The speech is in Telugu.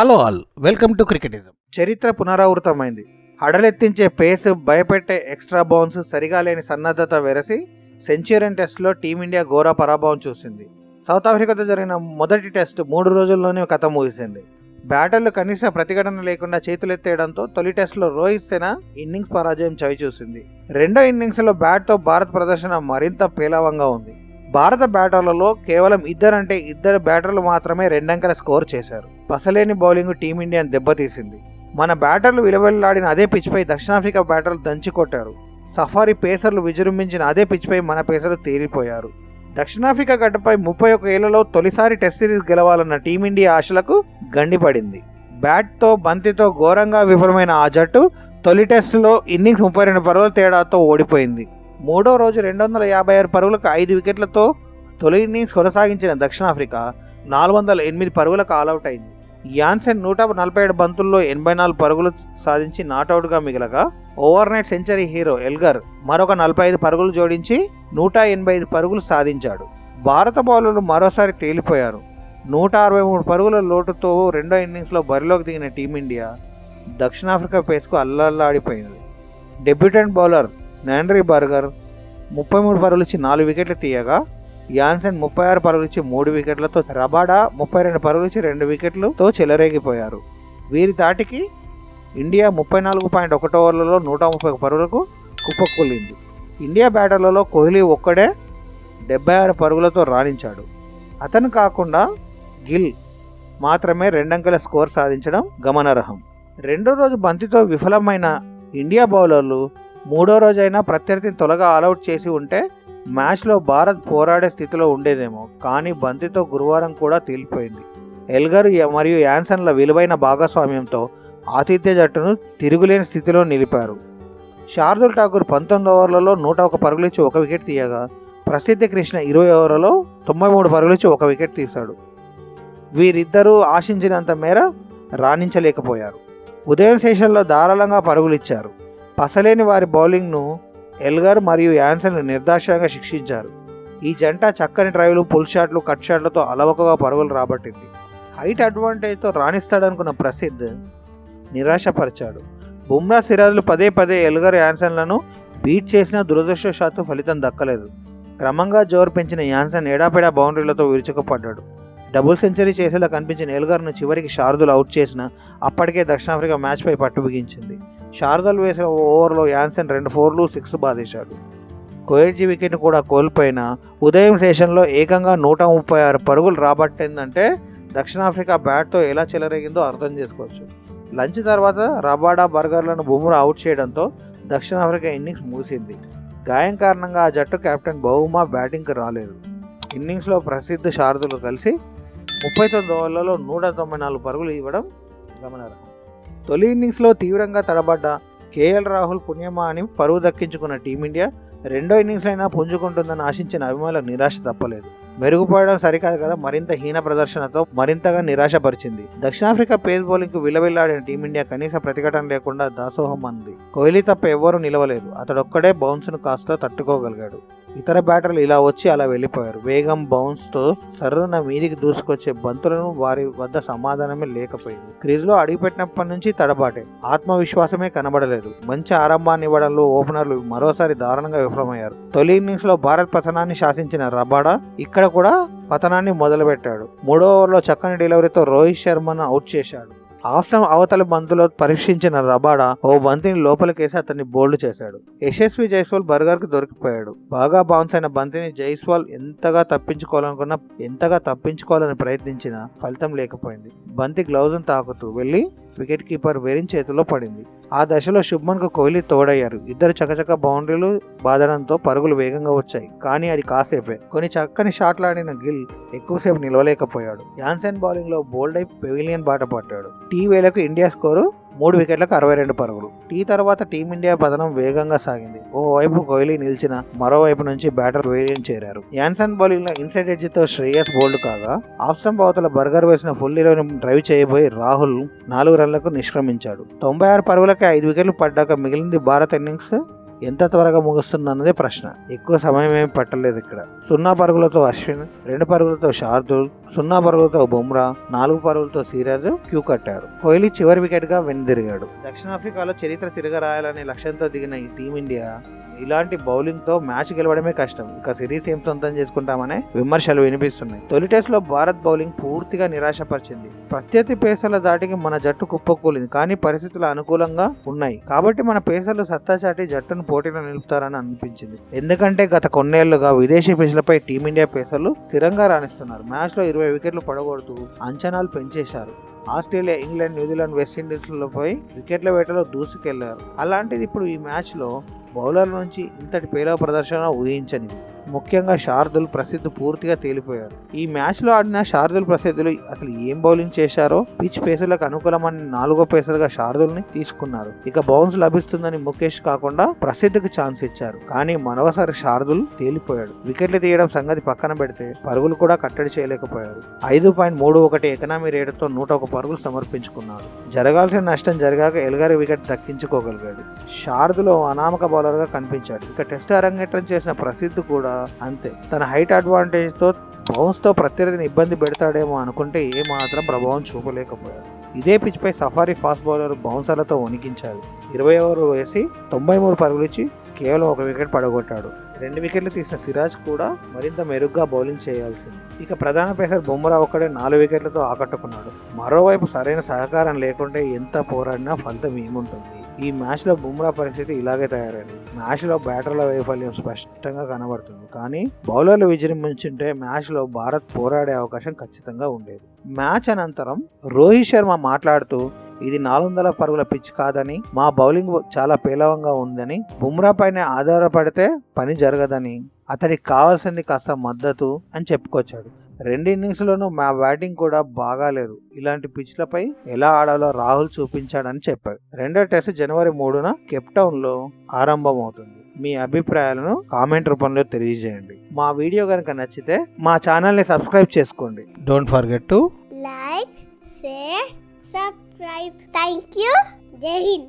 Hello all welcome to Cricketism. చరిత్ర పునరావృతమైంది. హడలెత్తించే పేస్ భయపెట్టే ఎక్స్ట్రా బౌన్స్ సరిగా లేని సన్నద్ధత వెరసి సెంచురియన్ టెస్ట్లో టీమిండియా ఘోర పరాభవం చూసింది. సౌత్ ఆఫ్రికాతో జరిగిన మొదటి టెస్ట్ మూడు రోజుల్లోనే కథ ముగిసింది. బ్యాటర్లు కనీస ప్రతిఘటన లేకుండా చేతులెత్తేయడంతో తొలి టెస్ట్లో రోహిత్ సేన ఇన్నింగ్స్ పరాజయం చవిచూసింది. రెండో ఇన్నింగ్స్లో బ్యాట్తో భారత్ ప్రదర్శన మరింత పేలవంగా ఉంది. భారత బ్యాటర్లలో కేవలం ఇద్దరంటే ఇద్దరు బ్యాటర్లు మాత్రమే రెండంకెల స్కోర్ చేశారు. పసలేని బౌలింగ్ టీమిండియాను దెబ్బతీసింది. మన బ్యాటర్లు విలువెల్లాడిన అదే పిచ్పై దక్షిణాఫ్రికా బ్యాటర్లు దంచి కొట్టారు. సఫారీ పేసర్లు విజృంభించిన అదే పిచ్పై మన పేసర్లు తేలిపోయారు. దక్షిణాఫ్రికా గడ్డపై ముప్పై ఒక ఏళ్ళలో తొలిసారి టెస్ట్ సిరీస్ గెలవాలన్న టీమిండియా ఆశలకు గండిపడింది. బ్యాట్తో బంతితో ఘోరంగా విఫలమైన ఆ జట్టు తొలి టెస్టులో ఇన్నింగ్స్ ముప్పై రెండు పరుగుల తేడాతో ఓడిపోయింది. మూడో రోజు రెండు వందల యాభై ఆరు పరుగులకు ఐదు వికెట్లతో తొలి ఇన్నింగ్స్ కొనసాగించిన దక్షిణాఫ్రికా నాలుగు వందల ఎనిమిది పరుగులకు ఆల్అవుట్ అయింది. యాన్సెన్ నూట నలభై ఏడు బంతుల్లో ఎనభై నాలుగు పరుగులు సాధించి నాటౌట్గా మిగలగా over night century hero Elgar మరొక నలభై ఐదు పరుగులు జోడించి నూట ఎనభై ఐదు పరుగులు సాధించాడు. భారత బౌలర్లు మరోసారి తేలిపోయారు. నూట అరవై మూడు పరుగుల లోటుతో రెండో ఇన్నింగ్స్లో బరిలోకి దిగిన టీమిండియా దక్షిణాఫ్రికా పేస్కు అల్లల్లాడిపోయింది. డెబ్యూటెంట్ బౌలర్ నాండ్రీ బర్గర్ ముప్పై మూడు పరుగులు ఇచ్చి నాలుగు వికెట్లు తీయగా యాన్సెన్ ముప్పై ఆరు పరుగులు ఇచ్చి మూడు వికెట్లతో రబాడా ముప్పై రెండు పరుగులు ఇచ్చి రెండు వికెట్లతో చెలరేగిపోయారు. వీరి దాటికి ఇండియా ముప్పై నాలుగు పాయింట్ ఒకటి ఓవర్లలో నూట ముప్పై పరుగులకు కుప్పకూలింది. ఇండియా బ్యాటర్లలో కోహ్లీ ఒక్కడే డెబ్బై ఆరు పరుగులతో రాణించాడు. అతను కాకుండా గిల్ మాత్రమే రెండంకెల స్కోర్ సాధించడం గమనార్హం. రెండో రోజు బంతితో విఫలమైన ఇండియా బౌలర్లు మూడో రోజైనా ప్రత్యర్థిని త్వరగా ఆల్అవుట్ చేసి ఉంటే మ్యాచ్లో భారత్ పోరాడే స్థితిలో ఉండేదేమో కానీ బంతితో గురువారం కూడా తేలిపోయింది. ఎల్గర్ మరియు యాన్సన్ల విలువైన భాగస్వామ్యంతో ఆతిథ్య జట్టును తిరుగులేని స్థితిలో నిలిపారు. శార్దుల్ ఠాకూర్ పంతొమ్మిది ఓవర్లలో నూట ఒక పరుగులిచ్చి ఒక వికెట్ తీయగా ప్రసిద్ధ కృష్ణ ఇరవై ఓవర్లలో తొంభై మూడు పరుగులిచ్చి ఒక వికెట్ తీశాడు. వీరిద్దరూ ఆశించినంత మేర రాణించలేకపోయారు. ఉదయం సెషన్లో ధారాళంగా పరుగులిచ్చారు. పసలేని వారి బౌలింగ్ను ఎల్గర్ మరియు యాన్సన్ నిర్దాక్షిణ్యంగా శిక్షించారు. ఈ జంట చక్కని డ్రైవ్లు పుల్ షాట్లు కట్ షాట్లతో అలవకగా పరుగులు రాబట్టింది. హైట్ అడ్వాంటేజ్తో రాణిస్తాడనుకున్న ప్రసిద్ధ్ నిరాశపరిచాడు. బుమ్రా సిరాజులు పదే పదే ఎల్గర్ యాన్సన్లను బీట్ చేసిన దురదృష్టవశాత్తు ఫలితం దక్కలేదు. క్రమంగా జోరు పెంచిన యాన్సన్ ఏడాపెడా బౌండరీలతో విరుచుకుపడ్డాడు. డబుల్ సెంచరీ చేసేలా కనిపించిన ఎల్గర్ను చివరికి శారదులు అవుట్ చేసిన అప్పటికే దక్షిణాఫ్రికా మ్యాచ్పై పట్టు బిగించింది. శారదలు వేసిన ఓవర్లో యాన్సన్ రెండు ఫోర్లు సిక్స్ బాధేశాడు కోయర్జీ వికెట్ను కూడా కోల్పోయిన ఉదయం సెషన్లో ఏకంగా నూట ముప్పై ఆరు పరుగులు రాబట్టిందంటే దక్షిణాఫ్రికా బ్యాట్తో ఎలా చెలరేగిందో అర్థం చేసుకోవచ్చు. లంచ్ తర్వాత రబాడా బర్గర్లను బుమ్రా అవుట్ చేయడంతో దక్షిణాఫ్రికా ఇన్నింగ్స్ ముగిసింది. గాయం కారణంగా ఆ జట్టు కెప్టెన్ బహుమా బ్యాటింగ్కి రాలేదు. ఇన్నింగ్స్లో ప్రసిద్ధ శారదులు కలిసి ముప్పై తొమ్మిది ఓవర్లలో నూట తొంభై నాలుగు పరుగులు ఇవ్వడం గమనార్హం. తొలి ఇన్నింగ్స్లో తీవ్రంగా తడబడ్డ కేఎల్ రాహుల్ పుణ్యమా అని పరువు దక్కించుకున్న టీమిండియా రెండో ఇన్నింగ్స్ అయినా పుంజుకుంటుందని ఆశించిన అభిమానులకు నిరాశ తప్పలేదు. మెరుగుపడడం సరికాదు కదా మరింత హీన ప్రదర్శనతో మరింతగా నిరాశపరిచింది. దక్షిణాఫ్రికా పేస్ బౌలింగ్కు విలవిల్లాడిన టీమిండియా కనీస ప్రతిఘటన లేకుండా దాసోహం అంది. కోహ్లీ తప్ప ఎవ్వరూ నిలవలేదు. అతడొక్కడే బౌన్స్ను కాస్త తట్టుకోగలిగాడు. ఇతర బ్యాటర్లు ఇలా వచ్చి అలా వెళ్ళిపోయారు. వేగం బౌన్స్తో సర్రున మీదికి దూసుకొచ్చే బంతులను వారి వద్ద సమాధానమే లేకపోయింది. క్రీజ్లో అడుగుపెట్టినప్పటి నుంచి తడబాటే. ఆత్మవిశ్వాసమే కనబడలేదు. మంచి ఆరంభాన్ని ఇవ్వడంలో ఓపెనర్లు మరోసారి దారుణంగా విఫలమయ్యారు. తొలి ఇన్నింగ్స్లో భారత్ పతనాన్ని శాసించిన రబాడా ఇక్కడ కూడా పతనాన్ని మొదలుపెట్టాడు. మూడో ఓవర్లో చక్కని డెలివరీతో రోహిత్ శర్మను అవుట్ చేశాడు. ఆఫ్టర్ అవతల బంతులో పరీక్షించిన రబాడా ఓ బంతిని లోపలికేసి అతన్ని బోల్డ్ చేశాడు. యశస్వి జైస్వాల్ బర్గర్కి దొరికిపోయాడు. బాగా బౌన్స్ అయిన బంతిని జైస్వాల్ ఎంతగా తప్పించుకోవాలనుకున్నా ఎంతగా తప్పించుకోవాలని ప్రయత్నించినా ఫలితం లేకపోయింది. బంతి గ్లౌజ్ తాకుతూ వెళ్ళి వికెట్ కీపర్ వెరిన్ చేతిలో పడింది. ఆ దశలో శుభ్మన్కు కోహ్లీ తోడయ్యారు. ఇద్దరు చకచక బౌండరీలు బాదడంతో పరుగులు వేగంగా వచ్చాయి. కానీ అది కాసేపే. కొన్ని చక్కని షాట్లు ఆడిన గిల్ ఎక్కువసేపు నిలవలేకపోయాడు. యాన్సన్ బౌలింగ్లో బోల్డ్ అయి పెవిలియన్ బాట పట్టాడు. టీ వేలకు ఇండియా స్కోరు మూడు వికెట్లకు అరవై రెండు పరుగులు. టీ తర్వాత టీమిండియా పతనం వేగంగా సాగింది. ఓవైపు కోహ్లీ నిలిచిన మరోవైపు నుంచి బ్యాటర్ వేలియన్ చేరారు. యాన్సన్ బౌలింగ్లో ఇన్సైడ్ ఎడ్జ్తో శ్రేయస్ బోల్డ్ కాగా ఆఫ్ స్టంప్ అవతల బర్గర్ వేసిన ఫుల్ ఇరవై డ్రైవ్ చేయబోయి రాహుల్ నాలుగు రన్లకు నిష్క్రమించాడు. తొంభై ఆరు పరుగులకి ఐదు వికెట్లు పడ్డాక మిగిలింది భారత్ ఇన్నింగ్స్ ఎంత త్వరగా ముగుస్తుందన్నదే ప్రశ్న. ఎక్కువ సమయం ఏమి పట్టలేదు ఇక్కడ. సున్నా పరుగులతో అశ్విన్ రెండు పరుగులతో శార్దుల్ సున్నా పరుగులతో బుమ్రా నాలుగు పరుగులతో సిరాజ్ క్యూ కట్టారు. కోహ్లీ చివరి వికెట్గా వెనుదిరిగాడు. దక్షిణాఫ్రికాలో చరిత్ర తిరగరాయాలనే లక్ష్యంతో దిగిన ఈ టీమిండియా ఇలాంటి బౌలింగ్తో మ్యాచ్ గెలవడమే కష్టం. ఇక సిరీస్ ఏం సొంతం చేసుకుంటామనే విమర్శలు వినిపిస్తున్నాయి. తొలి టెస్ట్లో భారత్ బౌలింగ్ పూర్తిగా నిరాశపరిచింది. ప్రత్యర్థి పేసర్ల దాటికి మన జట్టు కుప్పకూలింది. కానీ పరిస్థితులు అనుకూలంగా ఉన్నాయి. కాబట్టి మన పేసర్లు సత్తా చాటి జట్టును పోటీలో నిలుపుతారని అనిపించింది. ఎందుకంటే గత కొన్నేళ్ళుగా విదేశీ పిచ్లపై టీమిండియా పేసర్లు స్థిరంగా రాణిస్తున్నారు. మ్యాచ్లో ఇరవై వికెట్లు పడగొడుతూ అంచనాలు పెంచేశారు. ఆస్ట్రేలియా ఇంగ్లాండ్ న్యూజిలాండ్ వెస్టిండీస్లపై వికెట్ల వేటలో దూసుకెళ్ళారు. అలాంటిది ఇప్పుడు ఈ మ్యాచ్లో బౌలర్ నుంచి ఇంతటి పేలవ ప్రదర్శన ఊహించనిది. ముఖ్యంగా శార్దుల్ ప్రసిద్ధి పూర్తిగా తేలిపోయారు. ఈ మ్యాచ్లో ఆడిన శార్దుల్ ప్రసిద్ధులు అసలు ఏం బౌలింగ్ చేశారో పిచ్ పేసర్లకు అనుకూలమని నాలుగో పేసర్గా శార్దుల్ని తీసుకున్నారు. ఇక బౌన్స్ లభిస్తుందని ముఖేష్ కాకుండా ప్రసిద్ధికి ఛాన్స్ ఇచ్చారు. కానీ మరోసారి శార్దుల్ తేలిపోయాడు. వికెట్లు తీయడం సంగతి పక్కన పెడితే పరుగులు కూడా కట్టడి చేయలేకపోయారు. ఐదు పాయింట్ మూడు ఒకటి ఎకనామీ రేటుతో నూట ఒక పరుగులు సమర్పించుకున్నాడు. జరగాల్సిన నష్టం జరగాక ఎల్గారి వికెట్ దక్కించుకోగలిగాడు. శారదులో అనామక బౌలర్గా కనిపించాడు. ఇక టెస్ట్ అరంగేట్రం చేసిన ప్రసిద్ధి కూడా అంతే. తన హైట్ అడ్వాంటేజ్తో బౌన్స్తో ప్రత్యర్థిని ఇబ్బంది పెడతాడేమో అనుకుంటే ఏమాత్రం ప్రభావం చూపలేకపోయాడు. ఇదే పిచ్పై సఫారీ ఫాస్ట్ బౌలర్ బౌన్సర్లతో వణికించారు ఇరవై ఓవర్ వేసి తొంభై మూడు పరుగులు ఇచ్చి కేవలం ఒక వికెట్ పడగొట్టాడు. రెండు వికెట్లు తీసిన సిరాజ్ కూడా మరింత మెరుగ్గా బౌలింగ్ చేయాల్సింది. ఇక ప్రధాన పేసర్ బుమ్రా ఒక్కడే నాలుగు వికెట్లతో ఆకట్టుకున్నాడు. మరోవైపు సరైన సహకారం లేకుంటే ఎంత పోరాడినా ఫలితం ఏముంటుంది? ఈ మ్యాచ్లో బుమ్రా పరిస్థితి ఇలాగే తయారైంది. మ్యాచ్లో బ్యాటర్ల వైఫల్యం స్పష్టంగా కనబడుతుంది. కానీ బౌలర్లు విజృంభించుంటే మ్యాచ్లో భారత్ పోరాడే అవకాశం ఖచ్చితంగా ఉండేది. మ్యాచ్ అనంతరం రోహిత్ శర్మ మాట్లాడుతూ ఇది నాలుగు వందల పరుగుల పిచ్ కాదని మా బౌలింగ్ చాలా పేలవంగా ఉందని బుమ్రా పైన ఆధారపడితే పని జరగదని అతడికి కావాల్సింది కాస్త మద్దతు అని చెప్పుకొచ్చాడు. రెండు ఇన్నింగ్స్లోనూ మా బ్యాటింగ్ కూడా బాగాలేదు ఇలాంటి పిచ్లపై ఎలా ఆడాలో రాహుల్ చూపించాడని చెప్పాడు రెండో టెస్ట్ జనవరి మూడున కెప్టౌన్లో ఆరంభమవుతుంది మీ అభిప్రాయాలను కామెంట్ రూపంలో తెలియజేయండి మా వీడియో కనుక నచ్చితే మా ఛానల్ని సబ్స్క్రైబ్ చేసుకోండి don't forget to like, share, subscribe. Thank you. Jai Hind.